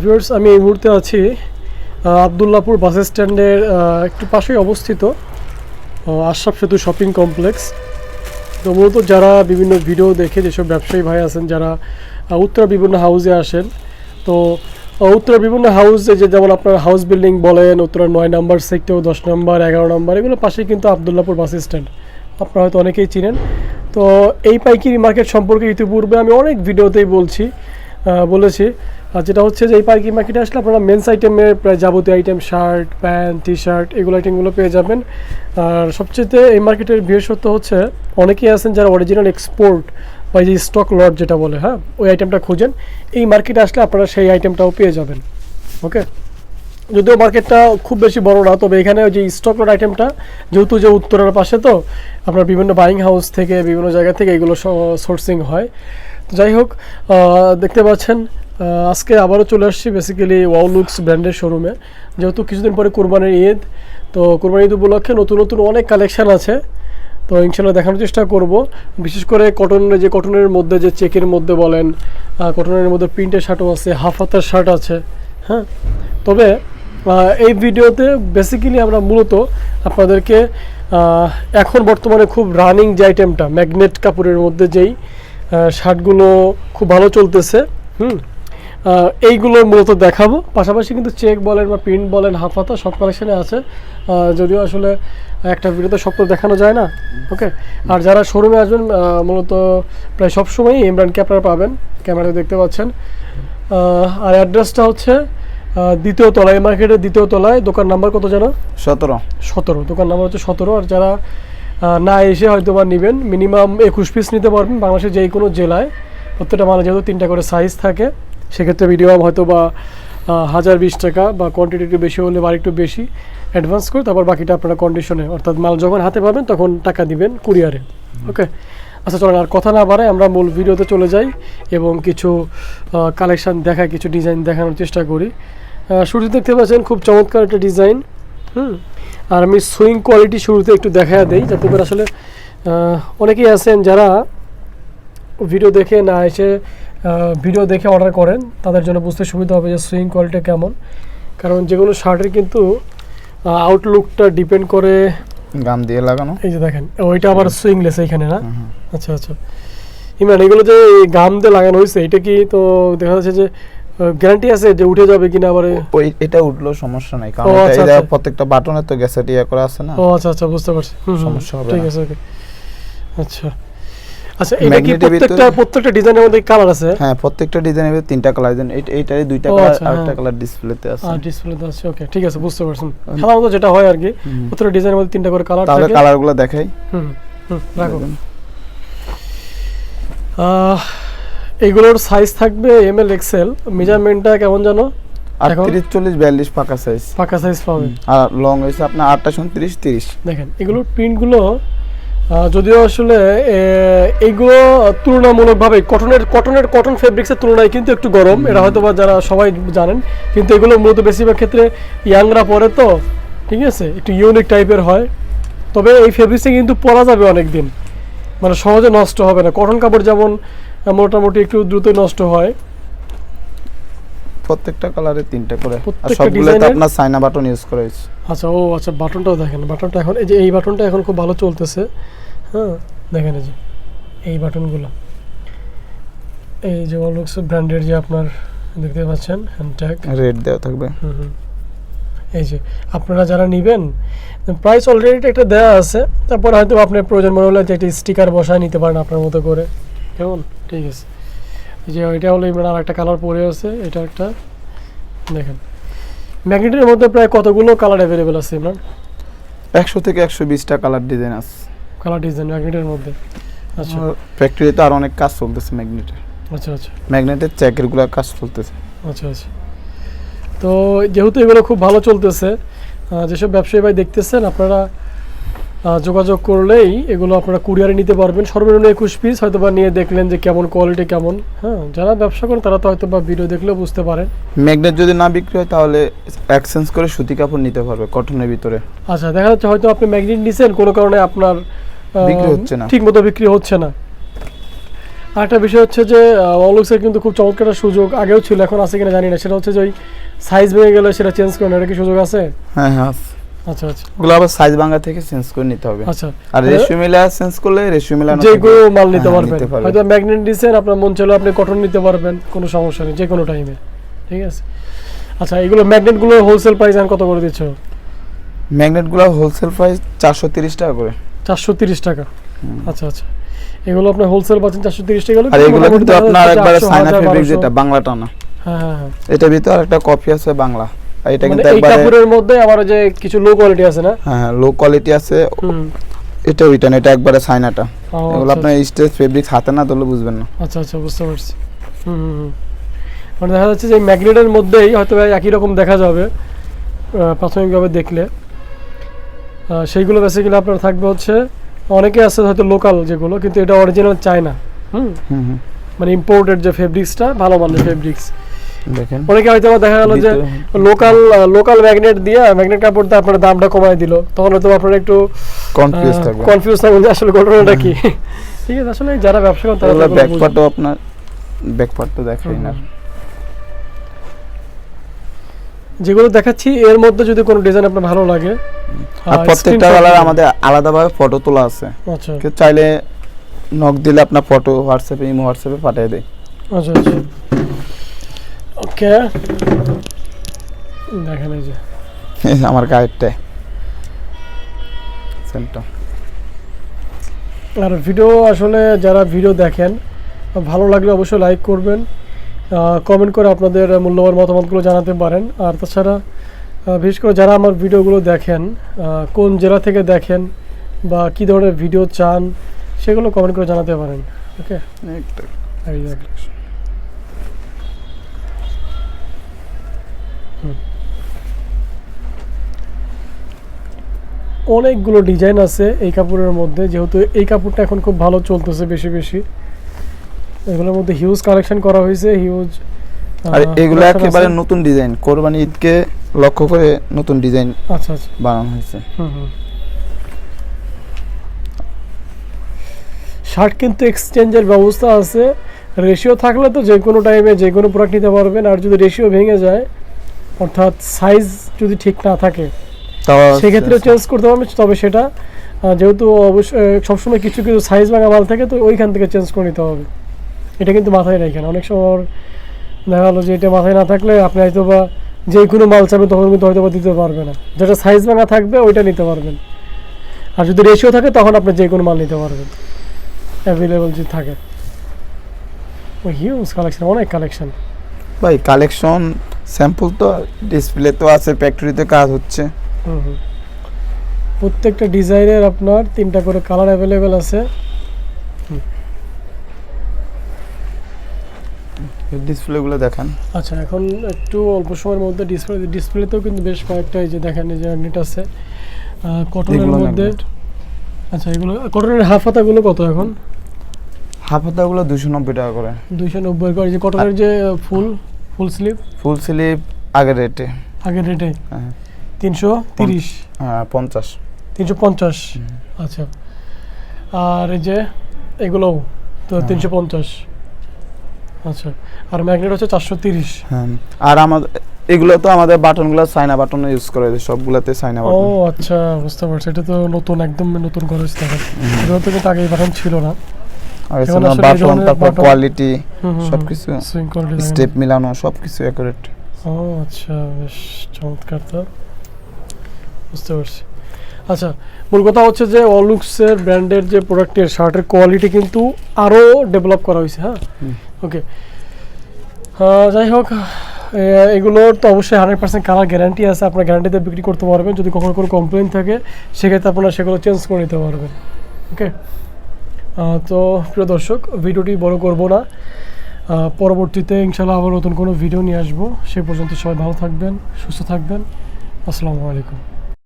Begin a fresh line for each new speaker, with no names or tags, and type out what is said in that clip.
Viewers আমি এই মুহূর্তে আছি আহ, আবদুল্লাপুর বাস স্ট্যান্ডের একটু পাশেই অবস্থিত আশরাফ সেতু শপিং কমপ্লেক্স। তো মূলত যারা বিভিন্ন ভিডিও দেখে যেসব ব্যবসায়ী ভাই আছেন যারা উত্তরা বিভিন্ন হাউসে আসেন তো উত্তরা বিভিন্ন হাউসে যে যেমন আপনার হাউস বিল্ডিং বলেন উত্তরা নয় নাম্বার সেক্টর দশ নম্বর এগারো নম্বর এগুলো পাশেই কিন্তু আবদুল্লাপুর বাস স্ট্যান্ড। আপনারা হয়তো অনেকেই চিনেন। তো এই পাইকারি মার্কেট সম্পর্কে ইতিপূর্বে আমি অনেক ভিডিওতেই বলছি বলেছি। আর যেটা হচ্ছে যে এই পার্কিং মার্কেটে আসলে আপনারা মেন্স আইটেমের প্রায় যাবতীয় item shirt pant T shirt এগুলো আইটেমগুলো পেয়ে যাবেন। আর সবচেয়ে এই মার্কেটের বিশেষত্ব হচ্ছে, অনেকেই আছেন যারা অরিজিনাল এক্সপোর্ট বা যে স্টক লট যেটা বলে হ্যাঁ? ওই আইটেমটা খুঁজেন। এই মার্কেটে আসলে আপনারা সেই আইটেমটাও পেয়ে যাবেন। ওকে যদিও মার্কেটটা খুব বেশি বড় না, তবে এখানে ওই যে স্টক লট আইটেমটা যেহেতু যে উত্তরের পাশে তো, আপনার বিভিন্ন বাইং হাউস থেকে, বিভিন্ন জায়গা থেকে এগুলো সোর্সিং হয়। যাই হোক দেখতে পাচ্ছেন আজকে আবারও চলে আসছি বেসিক্যালি ওয়াউলুক্স ব্র্যান্ডের শোরুমে যেহেতু কিছুদিন পরে কোরবানির ঈদ, তো কোরবানির ঈদ উপলক্ষে নতুন নতুন অনেক কালেকশান আছে। তো ইনশাল্লাহ দেখানোর চেষ্টা করব। বিশেষ করে কটনের যে কটনের মধ্যে যে চেকের মধ্যে বলেন কটনের মধ্যে প্রিন্টের শার্টও আছে হাফ হাতার শার্ট আছে হ্যাঁ? তবে এই ভিডিওতে বেসিক্যালি আমরা মূলত আপনাদেরকে এখন বর্তমানে খুব রানিং যে আইটেমটা ম্যাগনেট কাপড়ের মধ্যে যেই শার্টগুলো খুব ভালো চলতেছে, হুম? এইগুলো মূলত দেখাবো। পাশাপাশি কিন্তু চেক বলেন বা প্রিন্ট বলেন হাফ হাতা সব কালেকশনে আছে। যদিও আসলে একটা ভিডিওতে সব তো দেখানো যায় না ওকে আর যারা শোরুমে আসবেন মূলত প্রায় সবসময়ই ইমরানকে আপনারা পাবেন ক্যামেরায় দেখতে পাচ্ছেন। আর অ্যাড্রেসটা হচ্ছে দ্বিতীয় তলায় মার্কেটের দ্বিতীয় তলায় দোকান নাম্বার কত জানো
সতেরো।
সতেরো দোকান নাম্বার হচ্ছে সতেরো। আর যারা না এসে হয়তো বা নেবেন মিনিমাম একুশ পিস নিতে পারবেন। বাংলাদেশের যে কোনো জেলায় প্রত্যেকটা মালে যেহেতু তিনটা করে সাইজ থাকে সেক্ষেত্রে মিনিমাম হয়তো বা হাজার বিশ টাকা বা কোয়ান্টিটি একটু বেশি হলে বা একটু বেশি অ্যাডভান্স করে তারপর বাকিটা আপনারা কন্ডিশনে অর্থাৎ মাল যখন হাতে পাবেন তখন টাকা দিবেন কুরিয়ারে ওকে আচ্ছা চলেন আর কথা না বাড়ায় আমরা মূল ভিডিওতে চলে যাই এবং কিছু কালেকশান দেখা কিছু ডিজাইন দেখানোর চেষ্টা করি। শুরুতে দেখতে পাচ্ছেন খুব চমৎকার একটা ডিজাইন হুম? আর আমি সুইং কোয়ালিটি শুরুতে একটু দেখা দেই যাতে করে আসলে অনেকেই আছেন যারা ভিডিও দেখে না এসে ভিডিও দেখে অর্ডার করেন তাদের জন্য বুঝতে সুবিধা হবে যে সুইং কোয়ালিটি কেমন। কারণ যেগুলো শার্টের কিন্তু আউটলুকটা ডিপেন্ড করে
গাম দিয়ে লাগানো।
এই যে দেখেন ওইটা আবার সুইংলেস এইখানে না। আচ্ছা আচ্ছা। ইমরান এগুলো যে গাম দিয়ে লাগানো হয়েছে এটা কি তো দেখা যাচ্ছে যে গ্যারান্টি আছে যে উঠে যাবে কিনা আবার?
ওই এটা উঠল সমস্যা নাই কারণ এটা-
আচ্ছা, আচ্ছা।
প্রত্যেকটা বাটনে তো গ্যাসেট ইয়ে করা আছে না?
ও আচ্ছা আচ্ছা বুঝতে পারছি।
সমস্যা হবে
ঠিক আছে ওকে। আচ্ছা। আচ্ছা এটা কি প্রত্যেকটা প্রত্যেকটা ডিজাইনের মধ্যে কালার আছে?
হ্যাঁ প্রত্যেকটা ডিজাইনের তিনটা কালার দেন এইটারই দুইটা কালার আর একটা। কালার ডিসপ্লেতে আছে।
আর ডিসপ্লেতে আছে ওকে ঠিক আছে বুঝতে পারছেন সাধারণত যেটা হয় আর কি প্রত্যেকটা ডিজাইনের মধ্যে তিনটা করে কালার
তাহলে কালারগুলো দেখাই।
হুম হুম রাখো। আহ, এগুলোর সাইজ থাকবে এম এল এক্সেল মেজারমেন্টটা কেমন জানো
আটত্রিশ বিয়াল্লিশ পাকা সাইজ
পাকা সাইজ পাবে।
আর লং হয়েছে আপনার আটটা উনত্রিশ তিরিশ।
দেখেন এগুলোর প্রিন্টগুলো যদিও আসলে এইগুলো তুলনামূলকভাবে কটনের কটনের কটন ফেব্রিক্সের তুলনায় কিন্তু একটু গরম। এটা হয়তো বা যারা সবাই জানেন কিন্তু এগুলো মূলত বেশিরভাগ ক্ষেত্রে ইয়াংরা পরে তো ঠিক আছে? একটু ইউনিক টাইপের হয়। তবে এই ফেব্রিক্সে কিন্তু পরা যাবে অনেক দিন মানে সহজে নষ্ট হবে না। কটন কাপড় যেমন মোটামুটি একটু দ্রুতই নষ্ট হয়।
প্রত্যেকটা কালারে তিনটা করে। আর সবগুলোতে আপনার সাইনা বাটন ইউজ করা হয়েছে।
আচ্ছা ও আচ্ছা বাটনটাও দেখেন বাটনটা এখন এই যে এই বাটনটা এখন খুব ভালো চলতেছে। হ্যাঁ দেখেন এই যে এই বাটনগুলো এই যে অলুক্স ব্র্যান্ডের যে আপনার দেখতে পাচ্ছেন হ্যান্ডট্যাগ
রেড দেওয়া থাকবে।
হুম। এই যে আপনারা যারা নেবেন প্রাইস অলরেডি একটা দেওয়া আছে তারপর হয়তো আপনার প্রয়োজন মনে হলে যে একটা স্টিকার বসায় নিতে পারেন আপনার মতো করে। কেমন? ঠিক আছে। যে এটা হলো ইমরান আর একটা কালার পরে আছে এটা একটা। দেখেন ম্যাগনেটের মধ্যে প্রায় কতগুলো কালার অ্যাভেলেবেল আছে ইমরান
একশো থেকে একশো বিশটা কালার ডিজাইন আছে।
কালার ডিজাইন ম্যাগনেটের মধ্যে। আচ্ছা।
ফ্যাক্টরিতে আর অনেক কাজ চলতেছে ম্যাগনেটের
আচ্ছা আচ্ছা।
ম্যাগনেটের চ্যাকেরগুলা কাজ চলতেছে।
আচ্ছা আচ্ছা। তো যেহেতু এগুলো খুব ভালো চলতেছে যেসব ব্যবসায়ী ভাই দেখতেছেন আপনারা যোগাযোগ করলেই এগুলো আপনারা কুরিয়ারে নিতে পারবেন। সর্বনিম্ন একুশ পিস হয়তো বা নিয়ে দেখলেন যে কেমন কোয়ালিটি কেমন হ্যাঁ যারা ব্যবসা করেন তারা তো হয়তো বা ভিডিও দেখলেও বুঝতে পারেন।
ম্যাগনেট যদি না বিক্রি হয় তাহলে এক্সচেঞ্জ করে সুতি কাপড় নিতে পারবে কটনের ভিতরে।
আচ্ছা দেখা যাচ্ছে হয়তো আপনি ম্যাগনেট নিছেন কোনো কারণে আপনার
বিক্রি হচ্ছে না।
ঠিক মতো বিক্রি হচ্ছে না। আরেকটা বিষয় হচ্ছে যে অলুক্সের কিন্তু খুব চমৎকার একটা সুযোগ আগেও ছিল এখন আছে কিনা জানি না। সেটা হচ্ছে যে ওই সাইজ ভেঙে গেলে সেটা চেঞ্জ করে নেওয়ার কি সুযোগ আছে?
হ্যাঁ হ্যাঁ।
আচ্ছা আচ্ছা।
ওগুলো আবার সাইজ ভাঙা থেকে চেঞ্জ করে নিতে হবে।
আচ্ছা।
আর রেশিও মিলা চেঞ্জ করলে রেশিও মিলানো
যে কোনো মাল নিতে
হ্যাঁ,
পারবেন। হয়তো ম্যাগনেট দিচ্ছেন আপনার মন আপনি কটন নিতে পারবেন কোনো সমস্যা নেই যে কোনো টাইমে ঠিক আছে? আচ্ছা এগুলো ম্যাগনেটগুলো হোলসেল প্রাইস কত করে দিচ্ছ?
ম্যাগনেটগুলো হোলসেল প্রাইস চারশো তিরিশ টাকা করে।
চারশো তিরিশ টাকা। আচ্ছা আচ্ছা। এগুলো আপনার হোলসেল পাচ্ছেন চারশো তিরিশ টাকা
আর এগুলো কিন্তু আপনার একবারে সাইনা ফেব্রিক যেটা বাংলাটা না
হ্যাঁ হ্যাঁ হ্যাঁ।
এটার ভিতরে আরেকটা কপি আছে বাংলা। এটা
মানে
কিন্তু একবারে
কাপড়ের মধ্যে আবার যে কিছু লো কোয়ালিটি আছে না?
হ্যাঁ লো কোয়ালিটি আছে। এটা ওইটা না এটা একবারে সাইনাটা এগুলো
আচ্ছা,
আপনার স্টেজ ফেব্রিক হাতে না ধরলে বুঝবেন না।
আচ্ছা আচ্ছা বুঝতে পারছি। হুম। মানে দেখা যাচ্ছে যে ম্যাগনেটের মধ্যেই হয়তো একই রকম দেখা যাবে প্রাথমিকভাবে দেখলে। সেইগুলো বেসিক্যালি আপনার থাকবে হচ্ছে অনেকে আছে হয়তো লোকাল যেগুলো কিন্তু এটা অরিজিনাল চায়না। হুম? মানে ইম্পোর্টেড যে ফেব্রিক্সটা ভালো মানের ফেব্রিক্স
দেখেন।
অনেকে হয়তো দেখা গেল যে লোকাল লোকাল ম্যাগনেট দিয়ে ম্যাগনেট কাপড় দিয়ে আপনার দামটা কমায় দিল। তখন হয়তো আপনার একটু
কনফিউজ
কনফিউজ থাকবেন। যে আসলে ঘটনাটা কি। ঠিক আছে আসলে যারা ব্যবসা করেন তারা তো
এগুলো
এগুলো
ব্যাক
বুঝবে।
পার্টও আপনার ব্যাক পার্টও দেখাই না।
যেগুলো দেখাচ্ছি এর মধ্যে যদি কোনো ডিজাইন আপনার ভালো লাগে
আর প্রত্যেকটা কালার। আমাদের আলাদাভাবে ফটো তোলা আছে।
আচ্ছা।
চাইলে নক দিলে আপনার ফটো হোয়াটসঅ্যাপে ইমো হোয়াটসঅ্যাপে পাঠিয়ে দেয়।
আচ্ছা আচ্ছা। ওকে দেখেন এই যে।
এই আমার গাইডটা সেন্টার
আর ভিডিও আসলে যারা ভিডিও দেখেন ভালো লাগলে অবশ্যই লাইক করবেন কমেন্ট করে আপনাদের মূল্যবান মতামতগুলো জানাতে পারেন। আর তাছাড়া বিশেষ করে যারা আমার ভিডিওগুলো দেখেন কোন জেলা থেকে দেখেন বা কী ধরনের ভিডিও চান সেগুলো কমেন্ট করে জানাতে পারেন। ওকে এই দেখেন। হুম। অনেকগুলো ডিজাইন আছে এই কাপড়ের মধ্যে যেহেতু এই কাপড়টা এখন খুব ভালো চলতেছে বেশি বেশি। এগুলোর মধ্যে হিউজ কালেকশন করা হয়েছে হিউজ
আর এগুলো একেবারে নতুন ডিজাইন কোরবানি ঈদকে লক্ষ্য করে নতুন ডিজাইন
আচ্ছা আচ্ছা।
বানানো হয়েছে।
শার্ট কিন্তু এক্সচেঞ্জের ব্যবস্থা আছে। রেশিও থাকলে তো যে কোনো টাইমে যে কোনো প্রোডাক্ট নিতে পারবেন আর যদি রেশিও ভেঙে যায় অর্থাৎ সাইজ যদি ঠিক না থাকে
তাও
সেক্ষেত্রে চেঞ্জ করতে পারবেন তবে সেটা যেহেতু অবশ্যই সবসময় কিছু কিছু সাইজ ভাঙা মাল থাকে তো ওইখান থেকে চেঞ্জ করে নিতে হবে। এটা কিন্তু মাথায় রাখেন অনেক সময় দেখা গেলো যে এটা মাথায় না থাকলে আপনি হয়তো বা যে কোনো মাল চাবেন তখন কিন্তু হয়তো বা দিতে পারবে না। যেটা সাইজ ভাঙা থাকবে ওইটা নিতে পারবেন। আর যদি রেশিও থাকে তখন আপনি যে কোনো মাল নিতে পারবেন। অ্যাভেলেবল যদি থাকে। ওই হিউজ কালেকশন অনেক কালেকশন
ভাই কালেকশন স্যাম্পল তো ডিসপ্লে তো আছে ফ্যাক্টরিতে কাজ হচ্ছে।
প্রত্যেকটা ডিজাইনের আপনার তিনটা করে কালার অ্যাভেলেবেল আছে।
ডিসপ্লেগুলো দেখান।
আচ্ছা এখন একটু অল্প সময়ের মধ্যে ডিসপ্লে ডিসপ্লেতেও কিন্তু বেশ কয়েকটা এই যে দেখেন এই যে ম্যাগনেট আছে। কটনের মধ্যে আচ্ছা এগুলো কটনের হাফ হাতাগুলো কত এখন?
হাফ হাতাগুলো দুশো নব্বই টাকা করে।
দুইশো নব্বই করে যে কটনের যে ফুল। Full sleeve?
ফুল স্লিভ আগের রেটে।
আগের রেটে?
হ্যাঁ।
তিনশো তিরিশ?
হ্যাঁ পঞ্চাশ।
তিনশো পঞ্চাশ? আচ্ছা। আর এই যে এগুলোও তো
হ্যাঁ।
তিনশো পঞ্চাশ। আচ্ছা। আর ম্যাগনেট হচ্ছে চারশো তিরিশ।
হ্যাঁ। আর আমাদের এগুলো তো আমাদের বাটনগুলো সাইনা বাটন ইউজ করে সবগুলোতে সাইনা
ও আচ্ছা বুঝতে পারছি। এটা তো নতুন একদম নতুন খরচ এগুলো তো কিন্তু আগে বাটন ছিল না।
বাটন তারপর কোয়ালিটি সবকিছু। স্টেপ মিলানো সবকিছু অ্যাকুরেট
ও আচ্ছা বেশ চমৎকার তো। বুঝতে পারছি। আচ্ছা মূল কথা হচ্ছে যে অলুক্সের ব্র্যান্ডের যে প্রোডাক্টের শার্টের কোয়ালিটি কিন্তু আরও ডেভেলপ করা হয়েছে হ্যাঁ। ওকে যাই হোক এগুলোর তো অবশ্যই হান্ড্রেড পার্সেন্ট কালার গ্যারান্টি আছে আপনার গ্যারান্টিতে বিক্রি করতে পারবেন। যদি কখনো কোনো কমপ্লেন থাকে সেক্ষেত্রে আপনারা সেগুলো চেঞ্জ করে নিতে পারবেন। ওকে তো প্রিয় দর্শক, ভিডিওটি বড় করব না। পরবর্তীতে ইনশাল্লাহ আবার নতুন কোনো ভিডিও নিয়ে আসব। সে পর্যন্ত সবাই ভালো থাকবেন, সুস্থ থাকবেন। আসসালামু আলাইকুম।